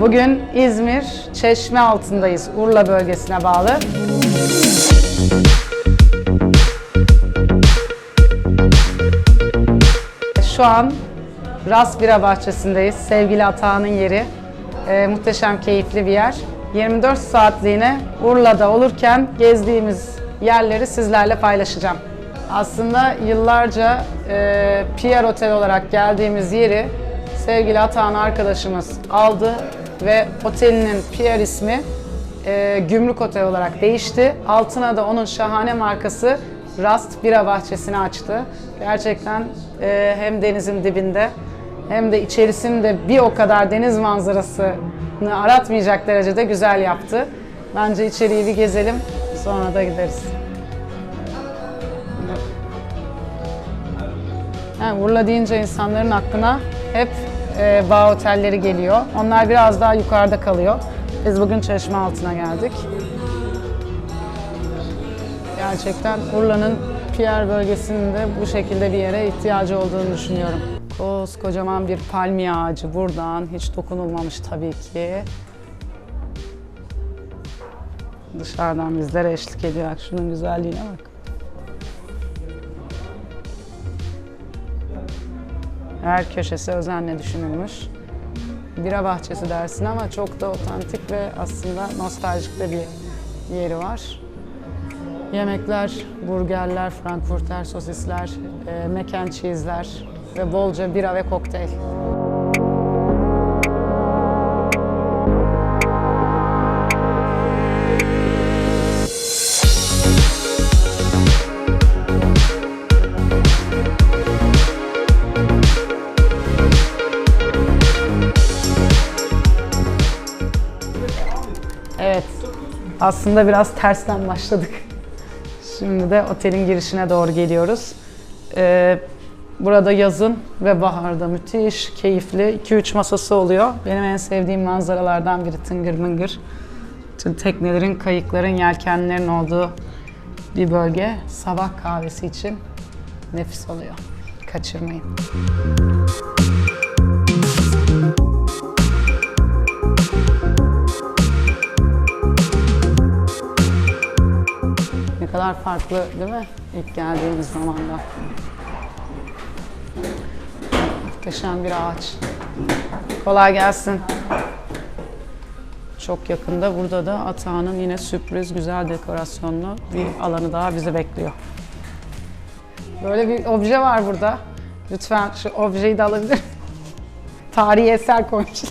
Bugün İzmir Çeşme altındayız. Urla bölgesine bağlı. Şu an Ras Bira Bahçesi'ndeyiz. Sevgili Atağan'ın yeri. Ee, muhteşem, keyifli bir yer. 24 saatliğine Urla'da olurken gezdiğimiz yerleri sizlerle paylaşacağım. Aslında yıllarca e, Pierre Otel olarak geldiğimiz yeri sevgili Atağan arkadaşımız aldı ve otelinin Pierre ismi e, Gümrük Otel olarak değişti. Altına da onun şahane markası Rast Bira Bahçesi'ni açtı. Gerçekten e, hem denizin dibinde hem de içerisinde bir o kadar deniz manzarasını aratmayacak derecede güzel yaptı. Bence içeriği bir gezelim, sonra da gideriz. Yani Urla deyince insanların aklına hep e, bağ otelleri geliyor. Onlar biraz daha yukarıda kalıyor. Biz bugün Çeşme altına geldik. Gerçekten Urla'nın Pierre bölgesinde bu şekilde bir yere ihtiyacı olduğunu düşünüyorum. Koskocaman bir palmiye ağacı buradan hiç dokunulmamış tabii ki. Dışarıdan bizlere eşlik ediyor. Şunun güzelliğine bak. Her köşesi özenle düşünülmüş. Bira bahçesi dersin ama çok da otantik ve aslında nostaljik de bir yeri var. Yemekler, burgerler, frankfurter sosisler, e, mac and cheese'ler ve bolca bira ve kokteyl. Aslında biraz tersten başladık. Şimdi de otelin girişine doğru geliyoruz. Ee, burada yazın ve baharda müthiş, keyifli 2-3 masası oluyor. Benim en sevdiğim manzaralardan biri tıngır mıngır. Tüm teknelerin, kayıkların, yelkenlerin olduğu bir bölge. Sabah kahvesi için nefis oluyor. Kaçırmayın. Kadar farklı değil mi? İlk geldiğimiz zamanda. Muhteşem bir ağaç. Kolay gelsin. Çok yakında burada da Atağan'ın yine sürpriz güzel dekorasyonlu bir alanı daha bizi bekliyor. Böyle bir obje var burada. Lütfen şu objeyi de alabilir? Tarihi eser koymuş.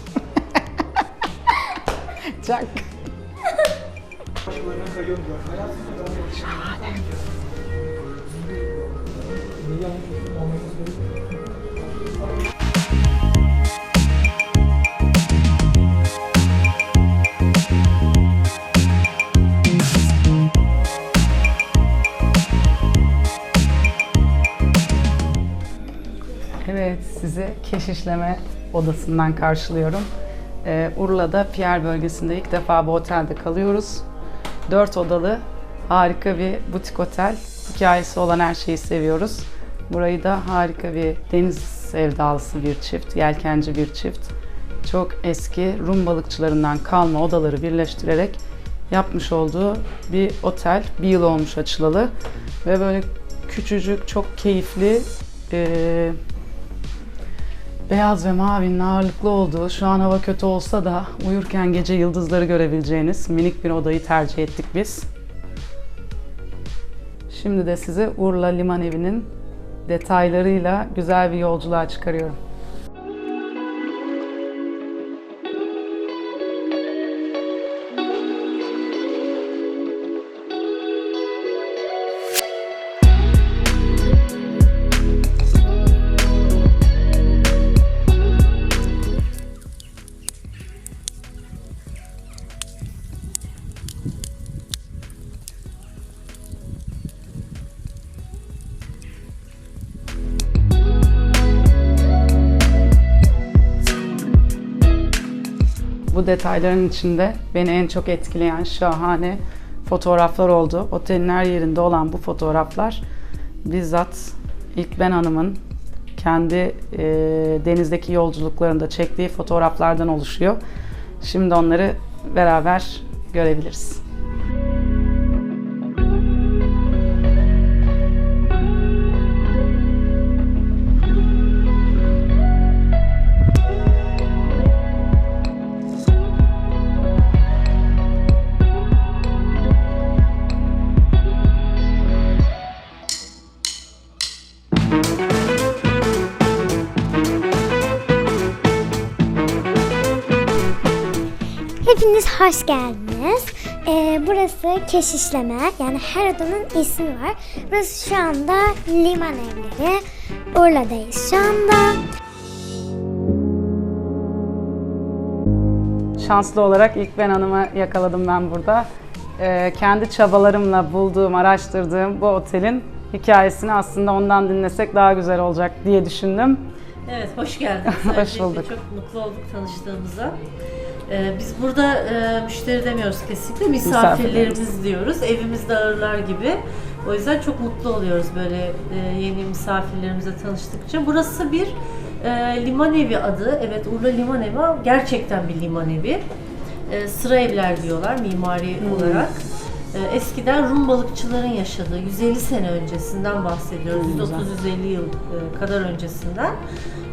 Çok. Evet, sizi keşişleme odasından karşılıyorum. Ee, Urla'da Pierre bölgesinde ilk defa bu otelde kalıyoruz. Dört odalı harika bir butik otel. Hikayesi olan her şeyi seviyoruz. Burayı da harika bir deniz sevdalısı bir çift, yelkenci bir çift. Çok eski Rum balıkçılarından kalma odaları birleştirerek yapmış olduğu bir otel. Bir yıl olmuş açılalı. Ve böyle küçücük, çok keyifli, Beyaz ve mavinin ağırlıklı olduğu, şu an hava kötü olsa da uyurken gece yıldızları görebileceğiniz minik bir odayı tercih ettik biz. Şimdi de sizi Urla Liman Evi'nin detaylarıyla güzel bir yolculuğa çıkarıyorum. Bu detayların içinde beni en çok etkileyen şahane fotoğraflar oldu. Otelin her yerinde olan bu fotoğraflar bizzat İlkben Hanım'ın kendi e, denizdeki yolculuklarında çektiği fotoğraflardan oluşuyor. Şimdi onları beraber görebiliriz. Hepiniz hoş geldiniz. Ee, burası keşişleme. Yani her odanın ismi var. Burası şu anda liman evleri. Urla'dayız şu anda. Şanslı olarak ilk ben hanımı yakaladım ben burada. Ee, kendi çabalarımla bulduğum, araştırdığım bu otelin hikayesini aslında ondan dinlesek daha güzel olacak diye düşündüm. Evet, hoş geldiniz. Hoş bulduk. Çok mutlu olduk tanıştığımıza. Ee, biz burada e, müşteri demiyoruz kesinlikle, misafirlerimiz diyoruz. Evimizde ağırlar gibi. O yüzden çok mutlu oluyoruz böyle e, yeni misafirlerimize tanıştıkça. Burası bir e, liman evi adı. Evet, Urla Liman Evi ama gerçekten bir liman evi. E, sıra evler diyorlar mimari olarak. E, eskiden Rum balıkçıların yaşadığı 150 sene öncesinden bahsediyoruz. Güzel. 130-150 yıl e, kadar öncesinden.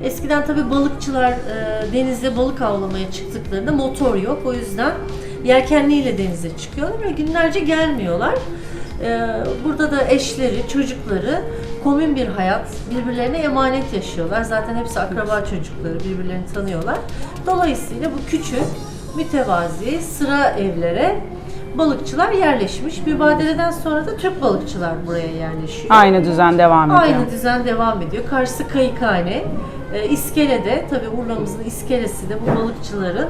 Eskiden tabii balıkçılar e, denize balık avlamaya çıktıklarında motor yok. O yüzden yelkenliyle denize çıkıyorlar ve günlerce gelmiyorlar. E, burada da eşleri, çocukları komün bir hayat, birbirlerine emanet yaşıyorlar. Zaten hepsi akraba çocukları, birbirlerini tanıyorlar. Dolayısıyla bu küçük, mütevazi sıra evlere balıkçılar yerleşmiş. Mübadeleden sonra da Türk balıkçılar buraya yerleşiyor. Aynı düzen devam ediyor. Aynı düzen devam ediyor. Karşısı kayıkhane. E, iskelede, tabii Urla'mızın iskelesi de bu balıkçıların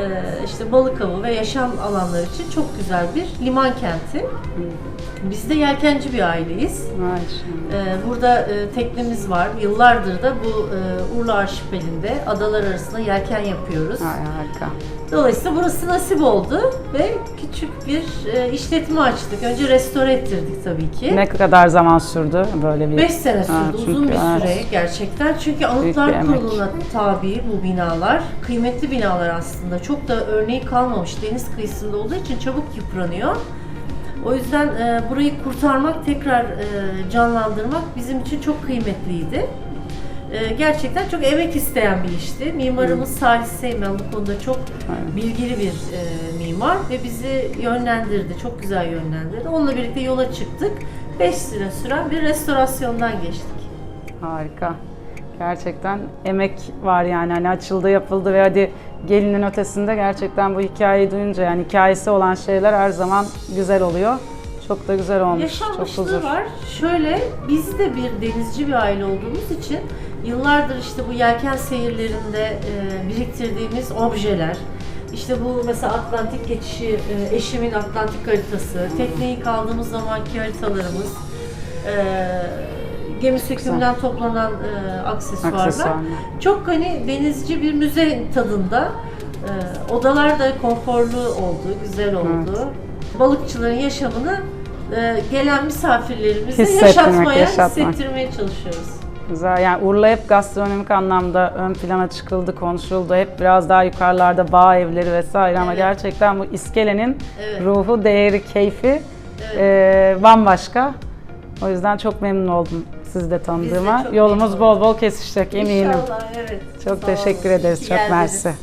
e, işte balık avı ve yaşam alanları için çok güzel bir liman kenti. Biz de yelkenci bir aileyiz. Vay şimdi. E, burada e, teknemiz var. Yıllardır da bu e, Urla arşipelinde adalar arasında yelken yapıyoruz. Ay harika. Dolayısıyla burası nasip oldu ve küçük bir e, işletme açtık. Önce restore ettirdik tabii ki. Ne kadar zaman sürdü böyle bir? 5 sene sürdü, Ha, uzun çünkü, bir süre evet. gerçekten. Çünkü bir Anıtlar emek. Kurulu'na tabi bu binalar. Kıymetli binalar aslında. Çok da örneği kalmamış deniz kıyısında olduğu için çabuk yıpranıyor. O yüzden e, burayı kurtarmak, tekrar e, canlandırmak bizim için çok kıymetliydi. E, gerçekten çok emek isteyen bir işti. Mimarımız Salih Seymen bu konuda çok Aynen. bilgili bir e, mimar ve bizi yönlendirdi, çok güzel yönlendirdi. Onunla birlikte yola çıktık. 5 sene süren bir restorasyondan geçtik. Harika. Gerçekten emek var yani hani açıldı yapıldı ve hadi gelinin ötesinde gerçekten bu hikayeyi duyunca yani hikayesi olan şeyler her zaman güzel oluyor. Çok da güzel olmuş. Çok Yaşanmışlığı huzur. var. Şöyle, biz de bir denizci bir aile olduğumuz için yıllardır işte bu yelken seyirlerinde e, biriktirdiğimiz objeler, işte bu mesela Atlantik geçişi, e, eşimin Atlantik haritası, tekneyi kaldığımız zamanki haritalarımız, e, gemi sökümünden toplanan e, aksesuarlar. Aksesuarlar. Çok hani denizci bir müze tadında. E, odalar da konforlu oldu, güzel oldu. Balıkçıların yaşamını e, gelen misafirlerimize Hissettirmek, yaşatmaya, yaşatmak. hissettirmeye çalışıyoruz. Güzel. Yani Urla hep gastronomik anlamda ön plana çıkıldı, konuşuldu. Hep biraz daha yukarılarda bağ evleri vesaire ama Evet. gerçekten bu iskelenin Evet. ruhu, değeri, keyfi Evet. e, bambaşka. O yüzden çok memnun oldum sizi de tanıdığıma. çok Yolumuz bol bol kesişecek eminim. İnşallah evet. Çok Sağ teşekkür olun. ederiz. Çok mersi.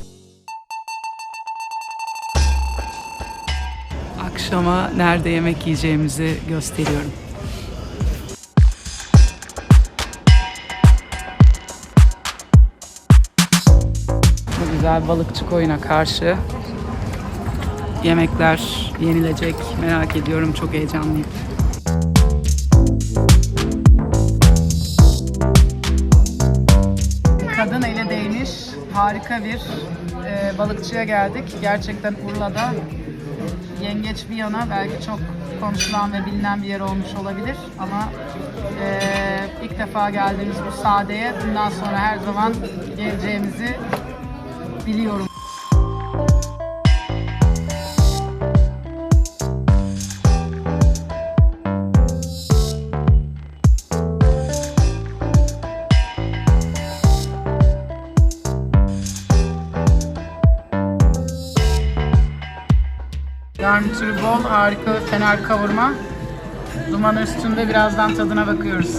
Akşama nerede yemek yiyeceğimizi gösteriyorum. Bu güzel balıkçı koyuna karşı yemekler yenilecek. Merak ediyorum. Çok heyecanlıyım. Harika bir e, balıkçıya geldik. Gerçekten Urla'da yengeç bir yana belki çok konuşulan ve bilinen bir yer olmuş olabilir ama e, ilk defa geldiğimiz bu sadeye bundan sonra her zaman geleceğimizi biliyorum. Garnitürü bol, harika fener kavurma. Duman üstünde birazdan tadına bakıyoruz.